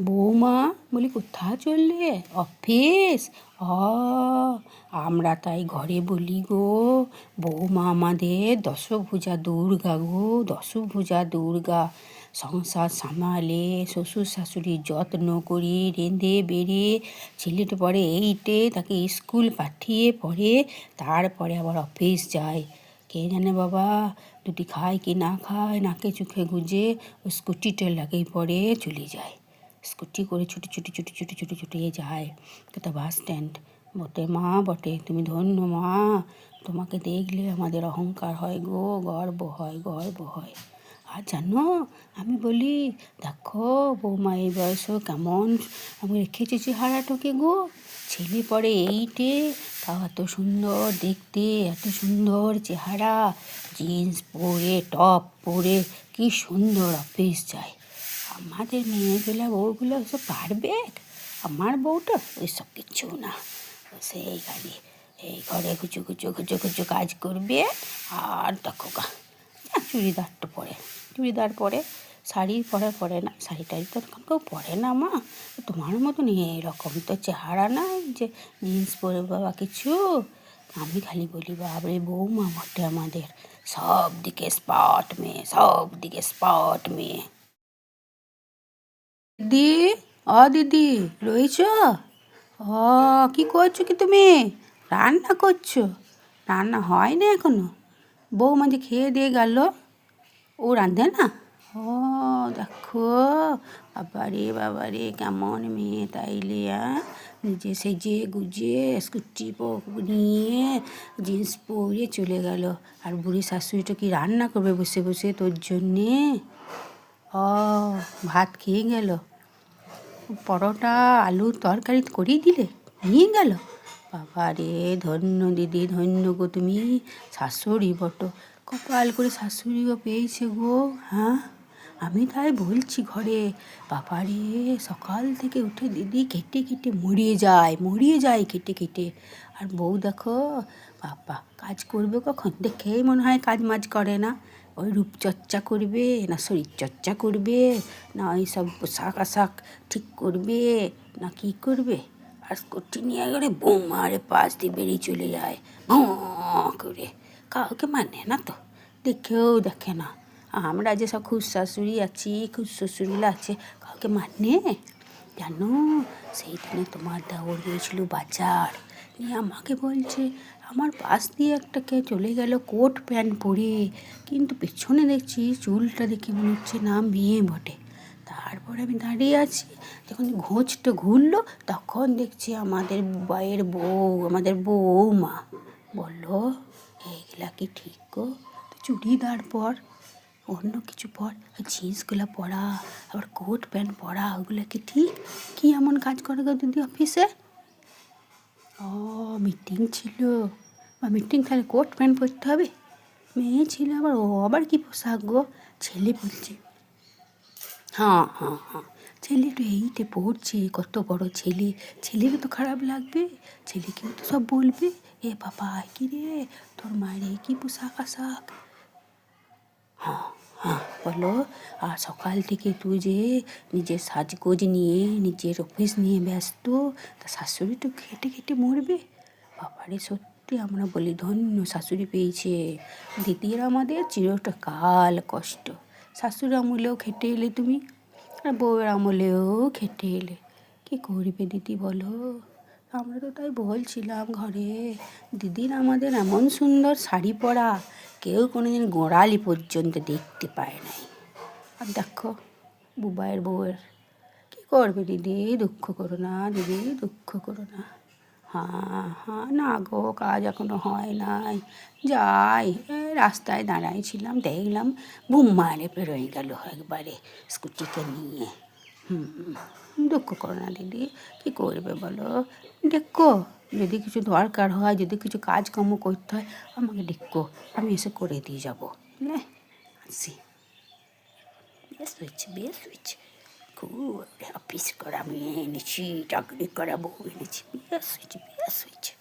বৌমা বলি, কোথায় চললে অফিস? অ, আমরা তাই ঘরে বলি গো। বৌমা আমাদের দশভুজা দুর্গা গো, দশভুজা দুর্গা। সংসার সামালে শ্বশুর শাশুড়ির যত্ন করে রেঁধে বেড়ে, ছেলেটা পরে এইটে, তাকে স্কুল পাঠিয়ে পরে তারপরে আবার অফিস যায়। কে জানে বাবা, দুটি খায় কি না খায়, নাকে চোখে গুঁজে স্কুটিটা লাগেই পরে চলে যায়। স্কুটি করে ছুটি ছুটি ছুটি ছুটি ছুটি ছুটিয়ে যায়। কোথাও বাস স্ট্যান্ড বটে। মা বটে, তুমি ধন্য মা, তোমাকে দেখলে আমাদের অহংকার হয় গো, গর্ব হয় গর্ব হয়। আর জানো, আমি বলি, দেখো বৌমা, এই বয়সেও কেমন? আমি রেখেছি চেহারাটাকে গো। ছেলে পরে এইটে তাও এত সুন্দর দেখতে, এত সুন্দর চেহারা। জিন্স পরে, টপ পরে, কি সুন্দর অফিস যায়। আমাদের মেয়েগুলো বউগুলো ওসব পারবে? আমার বউটা ওইসব কিচ্ছু না। সেই খালি এই ঘরে কুচু কুচু কুচু কুচু কাজ করবে আর দেখো গা হ্যাঁ, চুড়িদারটা পরে চুড়িদার পরে শাড়ি পরে পরে না শাড়ি টাড়ি তো এখন কেউ পরে না মা। তোমার মতন এরকম তো চেহারা নাই যে জিন্স পরে বাবা কিছু। আমি খালি বলি বাবরে বৌমা বটে আমাদের। সব দিকে স্পট মেয়ে সব দিকে স্পট মেয়ে। দিদি, অ দিদি, রয়েছ? ও কি করছ কি তুমি? রান্না করছ? রান্না হয় না এখনও। বৌমা যে খেয়ে দিয়ে গেল। ও রাঁধে না? ও, দেখো, বাবারে বাবারে, কেমন মেয়ে তাইলে নিজে সেজে গুজে, স্কুটি নিয়ে জিন্স পরে চলে গেল। আর বুড়ি শাশুড়িটা কি রান্না করবে বসে বসে তোর জন্যে? ও, ভাত খেয়ে গেল। পরোটা আলুর তরকারি করিয়ে দিলে, নিয়ে গেল। বাবা রে ধন্য দিদি, ধন্য গো তুমি, শাশুড়ি বটো কপাল করে শাশুড়িও পেয়েছে গো হ্যাঁ? আমি তাই বলছি ঘরে, বাবা রে, সকাল থেকে উঠে দিদি কেটে কেটে মরিয়ে যায় মরিয়ে যায় কেটে কেটে। আর বউ দেখো, বাবা, কাজ করবে কখন? দেখেই মনে হয় কাজ মাজ করে না। ওই রূপচর্চা করবে, না শরীরচর্চা করবে, না ওই সব পোশাক আশাক ঠিক করবে, না কি করবে? আর স্কুটি নিয়ে গেলে বোমারে পাশ দিয়ে বেরিয়ে চলে যায় ভঁ করে। কাউকে মানে না তো, দেখেও দেখে না। আমরা যে সব খুশ শাশুড়ি আছি, খুশ শ্বশুরিলা আছে, কাউকে মানে? জানো, সেই দিনে তোমার দেওয়ার গিয়েছিল বাজার। নিয়ে আমাকে বলছে, আমার পাশ দিয়ে একটা কে চলে গেল কোট প্যান্ট পরে। কিন্তু পেছনে দেখছি চুলটা দেখে মনে হচ্ছে না মেয়ে বটে। তারপরে আমি দাঁড়িয়ে আছি, যখন ঘোঁচটা ঘুরলো, তখন দেখছি আমাদের বাইয়ের বউ, আমাদের বৌমা বলল এইগুলা কি ঠিক গো? চুড়িদার পর অন্য কিছু পর জিন্সগুলো পরা, আবার কোট প্যান্ট পরা, ওগুলো কি ঠিক? কি এমন কাজ করে গো দিদি অফিসে? ও, মিটিং ছিল। বা মিটিং তাহলে কোট প্যান্ট পরতে হবে? মেয়ে ছিল, আবার ও আবার কি পোশাক গো? ছেলে বলছে হ্যাঁ হ্যাঁ হ্যাঁ। ছেলে ছেলেটা এইটে পড়ছে কত বড় ছেলে। ছেলেরও তো খারাপ লাগবে। ছেলেকেও তো সব বলবে। এ বাবা কি রে? তোর মায়ের কি পোশাক আশাক? হ্যাঁ। বলো, আর সকাল থেকে তুই যে নিজের সাজগোজ নিয়ে, নিজের অফিস নিয়ে ব্যস্ত, তা শাশুড়ি তো খেটে খেটে মরবে। বাবারে, সত্যি আমরা বলি ধন্য শাশুড়ি পেয়েছে। দিদির আমাদের চিরটা কাল কষ্ট। শাশুড়ি আমলেও খেটে এলে তুমি, আর বউয়ের আমলেও খেটে এলে। কী করবে দিদি বলো? আমরা তো তাই বলছিলাম, ঘরে দিদির আমাদের এমন সুন্দর শাড়ি পরা, কেউ কোনো দিন গোড়ালি পর্যন্ত দেখতে পায় নাই। আর দেখো, বুবাইয়ের বউয়ের, কী করবে দিদি? দুঃখ করো না, দিদি, দুঃখ করো না। হ্যাঁ হ্যাঁ না গো, কাজ এখনও হয় নাই। যাই রাস্তায় দাঁড়াইছিলাম, দেখলাম বুম মারে পেরোয় গেল একবারে স্কুটিকে নিয়ে। দুঃখ করো না, দিদি। কী করবে বলো? দেখো যদি কিছু দরকার হয়, যদি কিছু কাজকর্ম করতে হয়, আমাকে ডেকো। আমি এসে করে দিয়ে যাব। বুঝলে আসি বেশ হয়েছে বেশ হয়েছে। খুব অফিস করা এনেছি, চাকরি করা বউ এনেছি। বেশ হয়েছে বেশ হয়েছে।